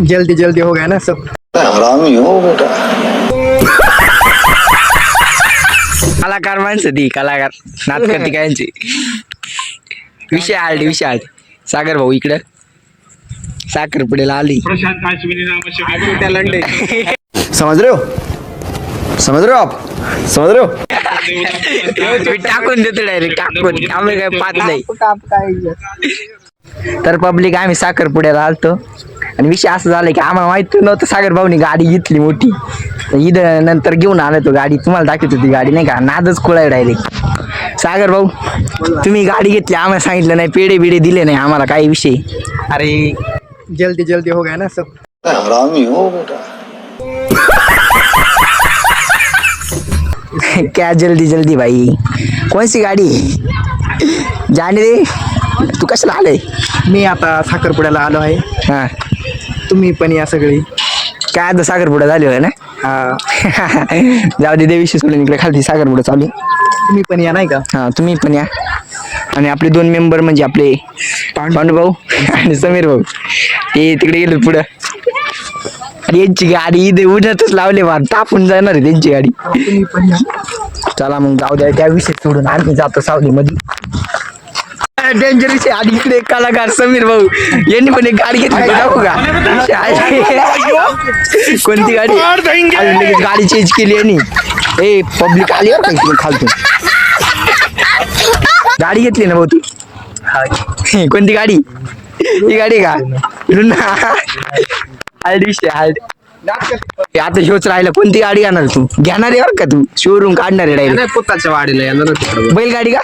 जल्दी जल्दी हो गया ना सब। हरामी हो बेटा। कलाकार माणसं ती कलाकार. नाटकर्ती कायांची विषय आलते विषय आलते सागर भाऊ इकडं. आली. आश्विनी नामाचे लंडे. समझ रहे हो? समझ रहे हो आप? समझ रहे हो? मी टाकून देतो डायरेक्ट टाकून. आम्ही काय पाहत नाही. तर पब्लिक आम्ही साखरपुड्याला आलतो. आणि विषय असं झालं की आम्हाला माहित नव्हतं सागर भाऊनी गाडी घेतली मोठी. इथं नंतर घेऊन आलो तो गाडी. तुम्हाला दाखवत होती गाडी नाही का? नादच खोळाय डायरेक्ट सागर भाऊ तुम्ही गाडी घेतली आम्हाला सांगितलं नाही पेढे बिडे दिले नाही आम्हाला काही विषय. अरे जल्दी जल्दी हो गया ना सब. हरामी हो बेटा। क्या जल्दी जल्दी भाई? कौन सी गाडी? जाने दे। तू कशाला आलंय मी आता साखरपुड्याला आलो आहे. हा। तुम्ही पण या सगळी. काय आता साखरपुडा झाली होय ना? हा. जाऊ दे देवीशी सोडून इकडे खालती साखरपुडा चालू आहे. तुम्ही पण या नाही का? हा तुम्ही पण या. आणि आपले दोन मेंबर म्हणजे आपले पांडू. भाऊ आणि समीर भाऊ. ते तिकडे गेले पुढं. आणि यांची गाडी इथे उन्हातच लावले बा तापून जाणार आहे त्यांची गाडी. तुम्ही पण या. चला मग जाऊ द्या त्या विषय सोडून आम्ही जातो सावलीमध्ये. डेंजर विषय आणि इकडे एक कलाकार समीर भाऊ यांनी पण एक गाडी घेतली. दाखवू का? आहे. कोणती गाडी? अजून लगेच गाडी चेंज केली यांनी. ए पब्लिक आली का इकडून खालतून. गाडी घेतली ना भाऊ तू? कोणती गाडी? ही गाडी का? लुना. हळदी विषय हळदी हे आता ह्योच राहिला. कोणती गाडी आणणार तू? घेणार आहे का तू? शोरूम काढणार आहे डायरेक्ट पुताच्या वाडीला येणार बैलगाडी का?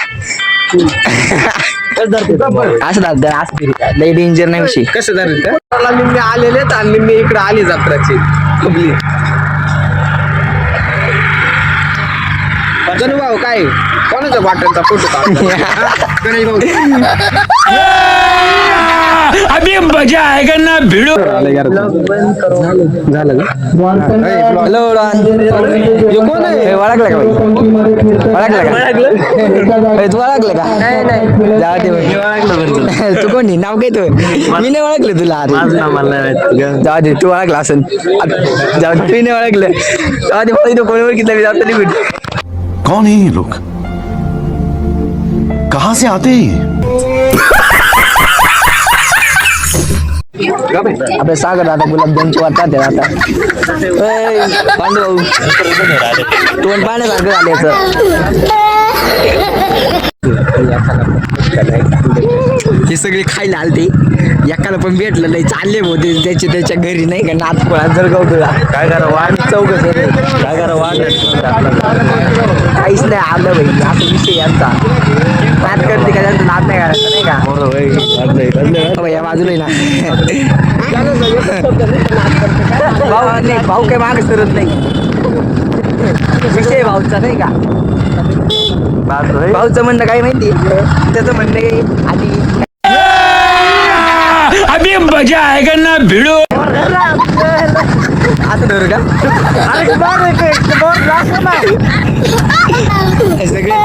असं दादा असं. लय डेंजर नाही विषय. कसं का निम्मे आलेले आणि निम्मे इकडे आली जत्राची. पब्लिक भाऊ काय? कोणाच्या वाटणचा फोटो गणेश भाऊ. अभी मजा आएगा ना भिड़ो। झालं हॅलो कोण आहे? ओळखलं का? ओळखलं का? तू ओळखलं का? नाही नाही. जाऊ दे बाई. तू कोणी नाव काय तू मी नाही ओळखलं तुला. जाऊ दे तू ओळखला असेल. जाऊ दे तू नाही ओळखलं जाऊ दे मला इथं कोणी ओळखितलं मी जातो निघून. कौन है ये लोग? कहां से आते हैं आपले सागर आता गुलाबजामची वाटतात आहे आता. ए, पांडू भाऊ तोंड पाण्यासारखं झालं याचं. हे सगळे खायला आलते. एकाला पण भेटलं नाही. चालले होते त्याच्या त्याच्या घरी नाही का? नातपळा जर गवतला काय करा वाढ चौक काय करा वाढ काहीच नाही आलं भाई असं विषय यांचा. नात करते का त्यांचं नात नाही करायचं नाही का? हो, या बाजूला आहे ना. भाऊ नाही भाऊ काय मागे सरत नाही. विषय भाऊचा नाही का? भाऊचं म्हणणं काय माहिती? त्याचं म्हणणं आहे आधी अभी मजा आएगा ना भिड़ो? असं का सगळे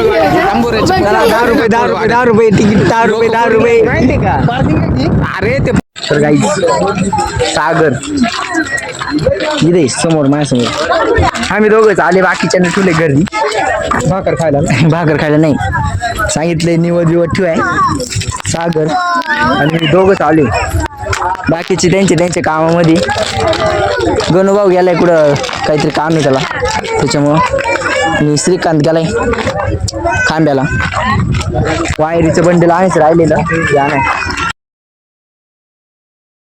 चालले दहा रुपये दहा रुपये दहा रुपये तिकीट दहा रुपये दहा रुपये अरे ते तर गाईज सागर इथे समोर माझ्यासमोर आम्ही दोघंच आले बाकीच्या ठेवले घरी भाकर खायला भाकर खायला नाही. सांगितले निवड बिवड ठेवाय सागर आणि दोघंच आले बाकीचे त्यांचे त्यांच्या कामामध्ये. गणूभाऊ गेलाय कुठं? काहीतरी काम आहे त्याला. त्याच्यामुळं आणि श्रीकांत गेलाय. खांब्याला. वायरीचं बंडल आहेच राहिलेलं. या नाही